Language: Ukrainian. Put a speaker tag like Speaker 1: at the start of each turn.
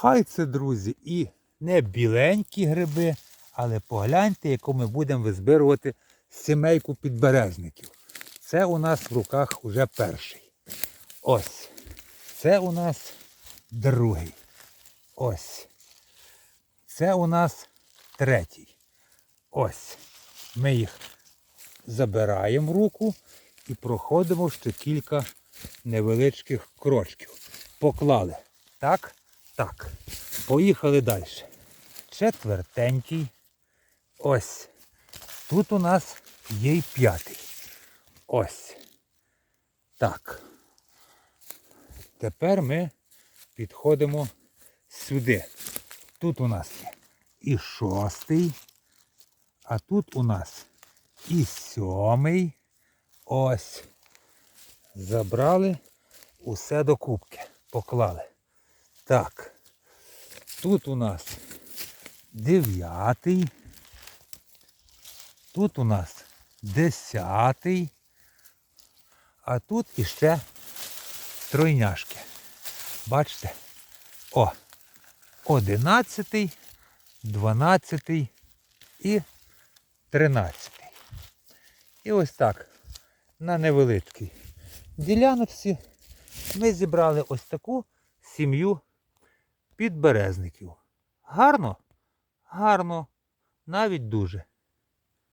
Speaker 1: Хай це, друзі, і не біленькі гриби, але погляньте, яку ми будемо визбирувати сімейку підберезників. Це у нас в руках уже перший. Ось. Це у нас другий. Ось. Це у нас третій. Ось. Ми їх забираємо в руку і проходимо ще кілька невеличких крочків. Поклали. Так, так. Поїхали далі. Четвертенький. Ось. Тут у нас є й п'ятий. Ось. Так. Тепер ми підходимо сюди. Тут у нас є і шостий, а тут у нас і сьомий. Ось. Забрали усе до кубки. Поклали. Так. Тут у нас дев'ятий. Тут у нас десятий. А тут іще тройняшки. Бачите? О! Одинадцятий, дванадцятий і тринадцятий. І ось так. На невеличкій діляночці ми зібрали ось таку сім'ю підберезників. Гарно? Гарно. Навіть дуже.